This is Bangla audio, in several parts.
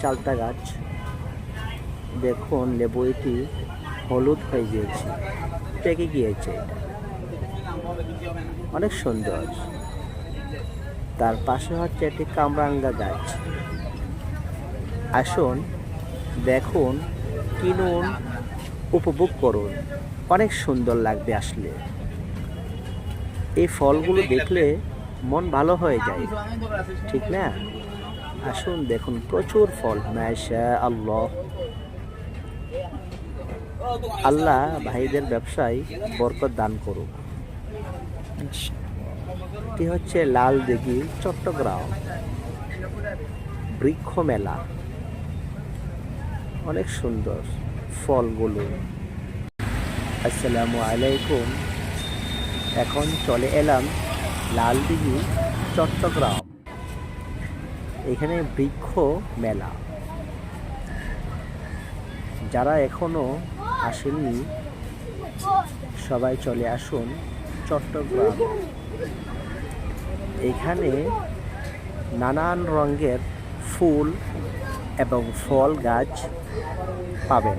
চালতা গাছ। দেখুন লেবু এটি হলুদ হয়ে গিয়েছে, পেকে গিয়েছে অনেক সুন্দর। তার পাশে হচ্ছে একটি কামরাঙ্গা গাছ। আসুন, দেখুন, কিনুন, উপভোগ করুন। অনেক সুন্দর লাগবে আসলে। এই ফলগুলো দেখলে মন ভালো হয়ে যায়, ঠিক না? আসুন দেখুন, প্রচুর ফল। মাশা আল্লাহ আল্লাহ ভাইদের ব্যবসায় বরকত দান করুক। এটি হচ্ছে লাল দিঘি চট্টগ্রাম বৃক্ষ মেলা। অনেক সুন্দর ফলগুলো। আসসালামু আলাইকুম। এখন চলে এলাম লালদিঘি চট্টগ্রাম। এখানে বৃক্ষ মেলা। যারা এখনও আসেননি সবাই চলে আসুন চট্টগ্রাম। এখানে নানান রঙের ফুল এবং ফল গাছ পাবেন।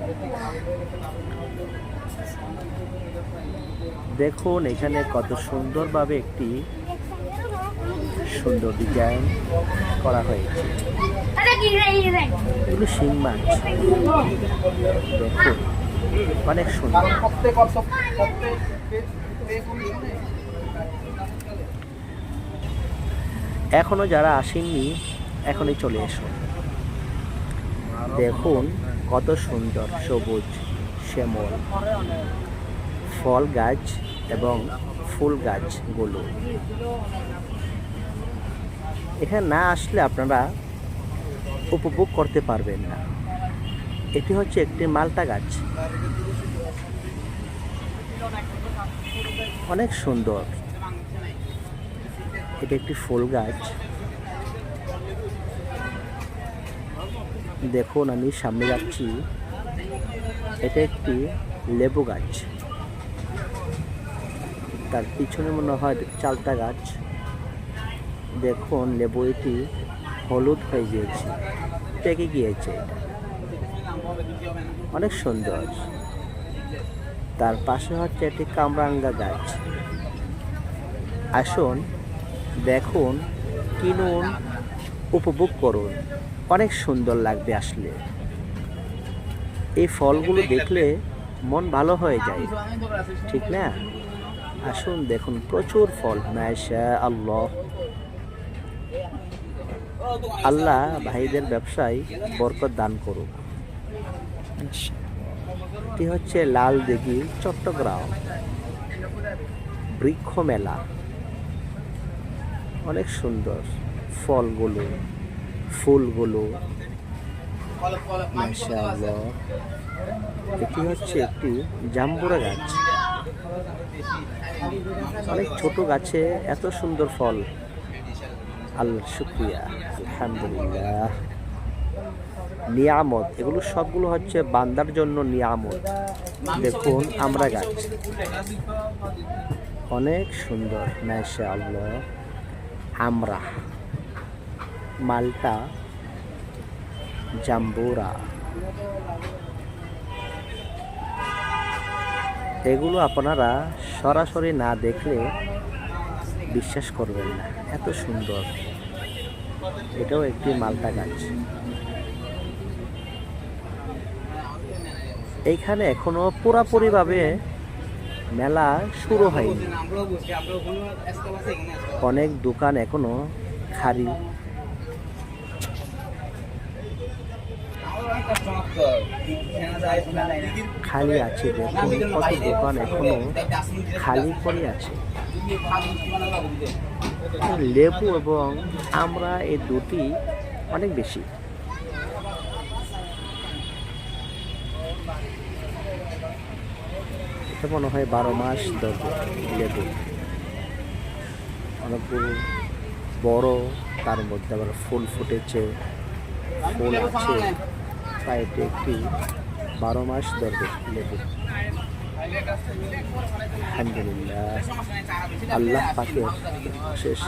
দেখুন এখানে কত সুন্দরভাবে একটি সুন্দর ডিজাইন করা হয়েছে। এগুলো শিং মাছ। দেখুন অনেক সুন্দর। এখনও যারা আসেননি এখনই চলে এসো। দেখুন কত সুন্দর সবুজ শ্যামল ফল গাছ এবং ফুল গাছগুলো। এখানে না আসলে আপনারা উপভোগ করতে পারবেন না। এটি হচ্ছে একটি মালটা গাছ। অনেক সুন্দর। এটি একটি ফুল গাছ। দেখুন, আমি সামনে যাচ্ছি। এটা একটি লেবু গাছ। তার পিছনে মনে হয় চালতা গাছ। দেখুন লেবু এটি হলুদ হয়ে গিয়েছে, পেকে গিয়েছে। অনেক সুন্দর। তার পাশে হচ্ছে একটি কামরাঙ্গা গাছ। আসুন, দেখুন, কিনুন, উপভোগ করুন। অনেক সুন্দর লাগবে আসলে। এই ফলগুলো দেখলে মন ভালো হয়ে যায়, ঠিক না? আসুন, দেখুন, প্রচুর ফল মাশা আল্লাহ আল্লাহ ভাইদের ব্যবসায় বরকত দান করুক। এটি হচ্ছে লাল দিঘি চট্টগ্রাম বৃক্ষ মেলা। অনেক সুন্দর। ফলগুলো, ফুলগুলো। এটি হচ্ছে একটি জাম্বুরা গাছ। অনেক ছোট গাছে এত সুন্দর ফল। আল্লাহ শুক্রিয়া আলহামদুলিল্লাহ। নিয়ামত, এগুলো সবগুলো হচ্ছে বান্দার জন্য নিয়ামত। দেখুন, আমরা গাছ অনেক সুন্দর মাশা আল্লাহ আমরা মালটা জাম্বুরা। এগুলো আপনারা সরাসরি না দেখলে বিশ্বাস করবেন না। এত সুন্দর। এটাও একটি মালটা গাছ। এইখানে এখনও পুরাপুরিভাবে মেলা শুরু হয়নি। অনেক দোকান এখনও খালি। খালি আছে দেখুন কত দোকান এখনও খালি পড়ে আছে। লেবু এবং আমরা এই দুটি অনেক বেশি। মনে হয় বারো মাস লেবু। অনেকগুলো বড়, তার মধ্যে আবার ফুল ফুটেছে, ফুল আছে। পাইপে একটি বারো মাস ধরবে লেবু আল্লাহ পাকের শেষ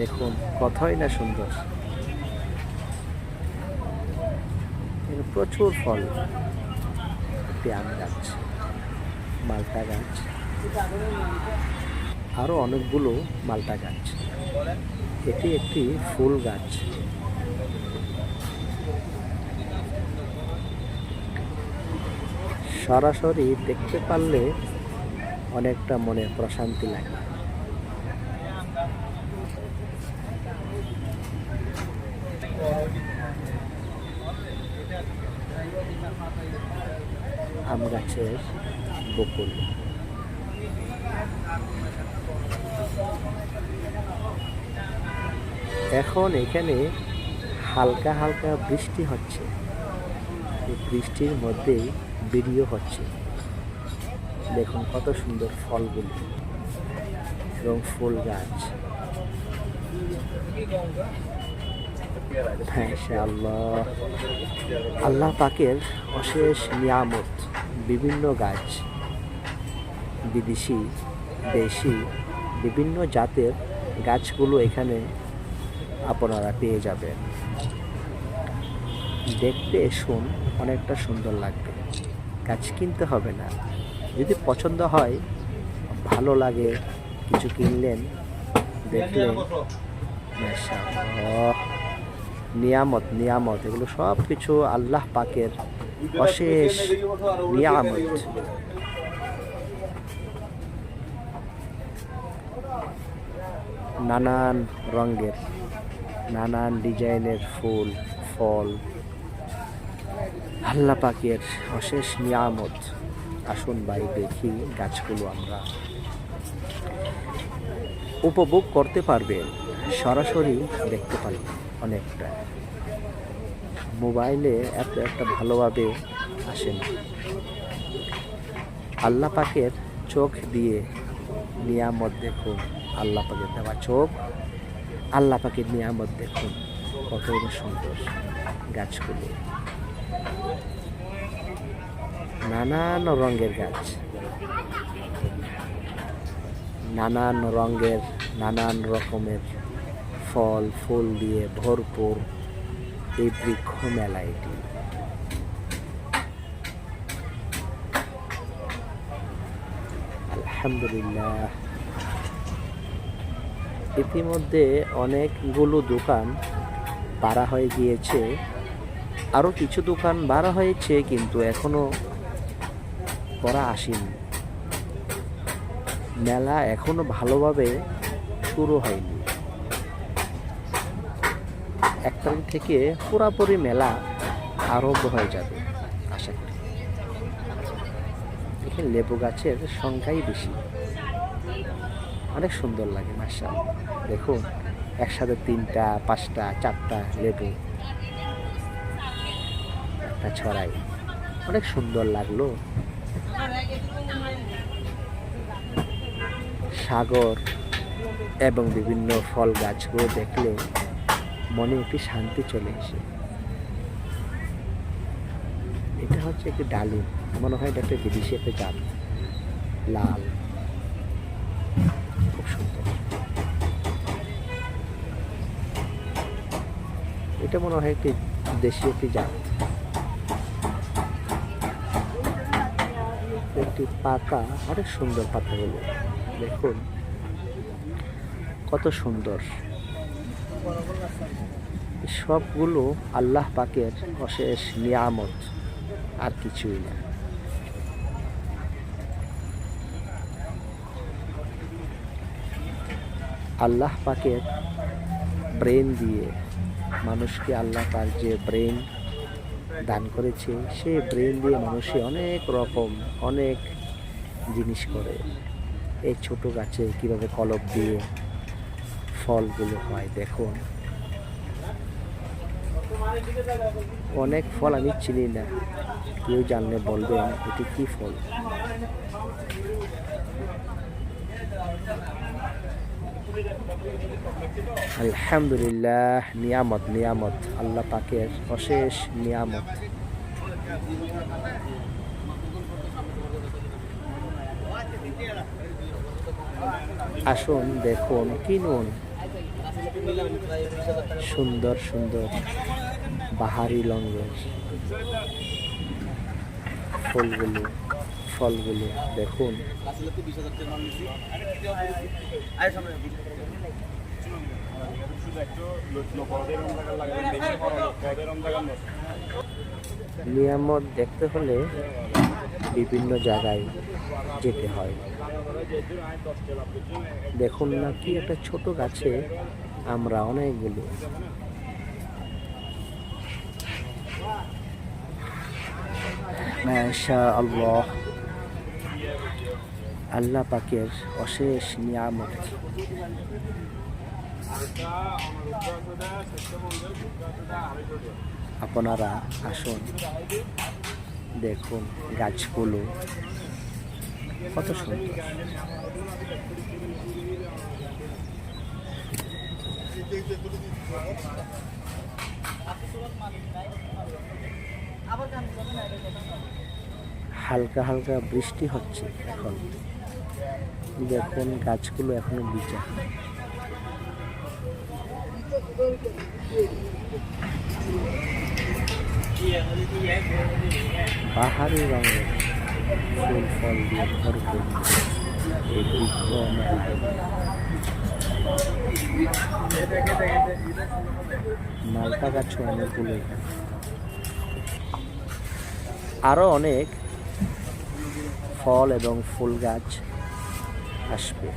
দেখুন, কথাই না সুন্দর। প্রচুর ফল। একটি আম গাছ, মালটা গাছ। আরও অনেকগুলো মালটা গাছ। এটি একটি ফুল গাছ। সরাসরি দেখতে পারলে অনেকটা মনে প্রশান্তি লাগে। আম গাছের বকুল। এখন এখানে হালকা হালকা বৃষ্টি হচ্ছে। এই বৃষ্টির মধ্যেই ভিডিও হচ্ছে। দেখুন কত সুন্দর ফলগুলো এবং ফুল গাছ। আল্লাহ আল্লাহ পাকের অশেষ নিয়ামত, বিভিন্ন গাছ, বিদেশি, দেশি, বিভিন্ন জাতের গাছগুলো এখানে আপনারা পেয়ে যাবেন। দেখতে শুন, অনেকটা সুন্দর লাগবে। গাছ কিনতে হবে না। যদি পছন্দ হয়, ভালো লাগে, কিছু কিনলেন, দেখলেন নিয়ামত নিয়ামত, এগুলো সব কিছু আল্লাহ পাকের অশেষ নিয়ামত। নানান রঙের, নানান ডিজাইনের ফুল, ফল আল্লাহ পাকের অশেষ নিয়ামত। আসুন ভাই, দেখি গাছগুলো আমরা উপভোগ করতে পারবেন সরাসরি দেখতে পারবেন অনেকটা। মোবাইলে এত একটা ভালোভাবে আসে না। আল্লাহ পাকের চোখ দিয়ে নিয়ামত দেখুন আল্লাহ পাকের দেওয়া চোখ আল্লাহ পাকের নিয়ামত দেখুন কত সুন্দর গাছগুলো। নানান রঙের গাছ। নানান রঙের, নানান রকমের ফল, ফুল দিয়ে ভরপুর এই বৃক্ষ মেলা এটি। আলহামদুলিল্লাহ। ইতিমধ্যে অনেকগুলো দোকান পাড়া হয়ে গিয়েছে। আরও কিছু দোকান বাড়া হয়েছে, কিন্তু এখনও করা আসেনি। মেলা এখনও ভালোভাবে শুরু হয়নি। এক তারিখ থেকে পুরাপুরি মেলা আরম্ভ হয়ে যাবে, আশা করি। এখানে লেবু গাছের সংখ্যাই বেশি। অনেক সুন্দর লাগে মার্শাল দেখুন, একসাথে তিনটা, পাঁচটা, চারটা লেবু। একটা ছড়াই। অনেক সুন্দর লাগল। সাগর এবং বিভিন্ন ফল গাছগুলো দেখলে মনে একটি শান্তি চলে এসে এটা হচ্ছে একটি ডালিম। মনে হয় এটা একটা বিদেশি একটা জাত। লাল। খুব সুন্দর। এটা মনে হয় একটি দেশীয় একটি জাত। একটি পাতা, অনেক সুন্দর পাতাগুলো দেখুন, কত সুন্দর। সবগুলো আল্লাহ পাকের অশেষ নিয়ামত, আর কিছুই না। আল্লাহ পাকের ব্রেন দিয়ে মানুষকে আল্লাহ পাক যে ব্রেন দান করেছে। সে ব্রেন দিয়ে মানুষে অনেক রকম, অনেক জিনিস করে। এই ছোট গাছে কীভাবে কলপ দিয়ে ফলগুলো হয় দেখুন অনেক ফল আমি চিনি না। কেউ জানলে বলবেন এটি কি ফল? আলহামদুলিল্লাহ, নিয়ামত নিয়ামত। আল্লাহ পাকের অশেষ নিয়ামত। আসুন, দেখুন, কিনুন। সুন্দর সুন্দর বাহারি রঙের ফুলগুলো। ফলগুলো, দেখুন। নিয়ামত দেখতে হলে বিভিন্ন জায়গায় যেতে হয়। দেখুন না কি একটা ছোট গাছে আমরা অনেকগুলো। মাশা আল্লাহ আল্লাহ পাকের অশেষ নিয়ামত। আপনারা আসুন, দেখুন গাছগুলো কত সুন্দর। হালকা হালকা বৃষ্টি হচ্ছে এখন। দেখুন গাছগুলো এখনও বিচা পাহাড়ি রঙের ফুল ফল দিয়ে ভরপুর এই মালটা গাছও অনেকগুলো এখানে। আরও অনেক ফল এবং ফুল গাছ আসবে।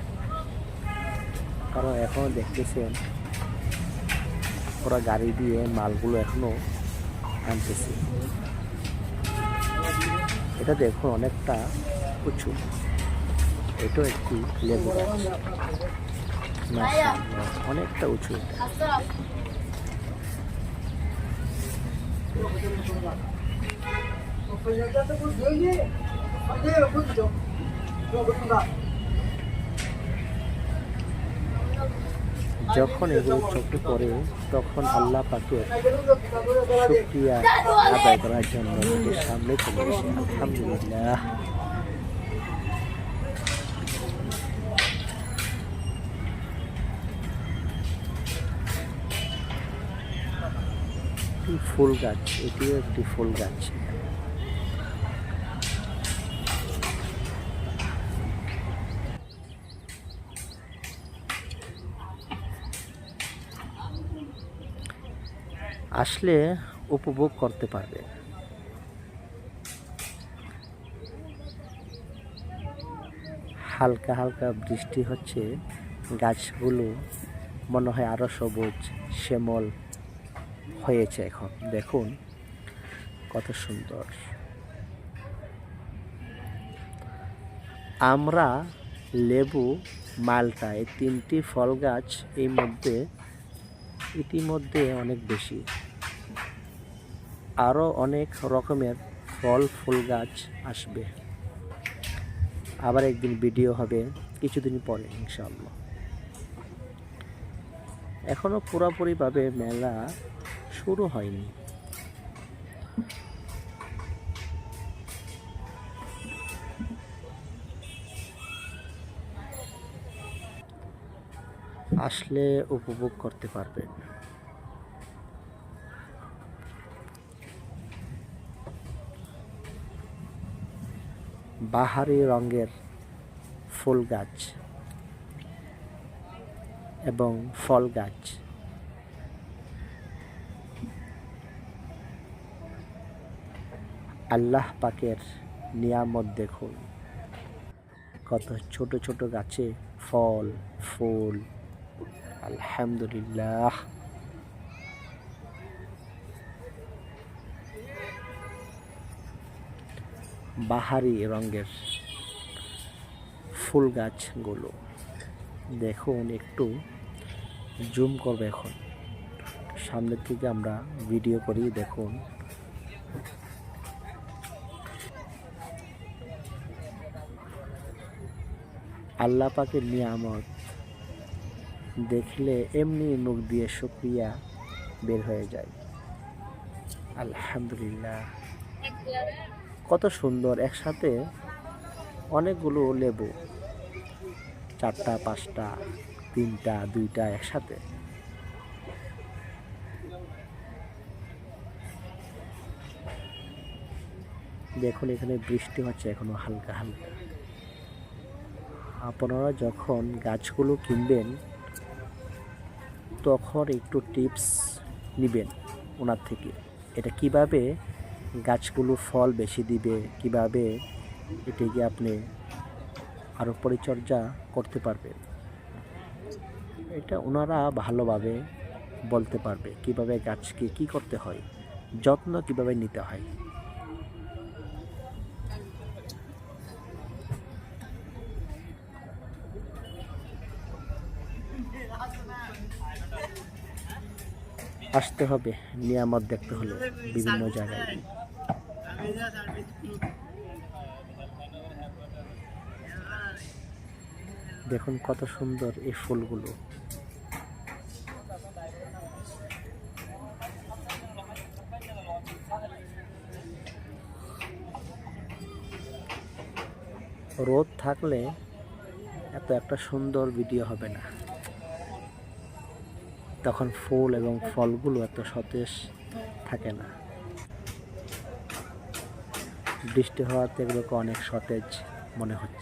কারণ এখনও দেখতেছেন, ওরা গাড়ি দিয়ে মালগুলো এখনও আনতেছে। এটা দেখুন অনেকটা উঁচু এটাও একটি লেবু অনেকটা উঁচু এটা। যখন এগুলো চোখে পড়ে, তখন আল্লাহ পাকের শুক্রিয়া আদায় করার জন্য নিজের সামনে চলে আসে। আলহামদুলিল্লাহ। ফুল গাছ, এটিও একটি ফুল গাছ। আসলে উপভোগ করতে পারবে। হালকা হালকা বৃষ্টি হচ্ছে, গাছগুলো মনে হয় আরও সবুজ, শ্যামল হয়েছে এখন। দেখুন, কত সুন্দর। আমরা লেবু, মালটা, এই তিনটি ফল গাছ এই মধ্যে, ইতিমধ্যে অনেক বেশি। আরও অনেক রকমের ফল, ফুল গাছ আসবে। আবার একদিন ভিডিও হবে, কিছুদিন পরে, ইনশাআল্লাহ। এখনও পুরোপুরিভাবে মেলা শুরু হয়নি। আসলে উপভোগ করতে পারবেন। বাহারি রঙের ফুল গাছ এবং ফল গাছ। আল্লাহ পাকের নিয়ামত দেখুন। কত ছোট ছোট গাছে ফল, ফুল। আলহামদুলিল্লাহ। বাহারি রঙের ফুল গাছগুলো। দেখুন, একটু জুম করবে এখন। সামনের থেকে আমরা ভিডিও করি, দেখুন। আল্লাহ পাকের নিয়ামত দেখলে এমনি মুখ দিয়ে শুক্রিয়া বের হয়ে যায়। আলহামদুলিল্লাহ। কত সুন্দর, একসাথে অনেকগুলো লেবু, চারটা, পাঁচটা, তিনটা, দুইটা একসাথে। দেখুন, এখানে বৃষ্টি হচ্ছে এখনও হালকা হালকা। আপনারা যখন গাছগুলো কিনবেন, তখন একটু টিপস নেবেন ওনার থেকে। এটা কীভাবে গাছগুলো ফল বেশি দিবে, কীভাবে এটিকে আপনি আরও পরিচর্যা করতে পারবেন? এটা ওনারা ভালোভাবে বলতে পারবে, কীভাবে গাছকে কি করতে হয়, যত্ন কীভাবে নিতে হয়। আসতে হবে, নিয়ামত দেখতে হলে বিভিন্ন জায়গায়। দেখুন কত সুন্দর এই ফুলগুলো। রোদ থাকলে এত একটা সুন্দর ভিডিও হবে না। তখন ফুল এবং ফলগুলো এত সতেজ থাকে না। বৃষ্টি হওয়াতে এগুলোকে অনেক সতেজ মনে হচ্ছে।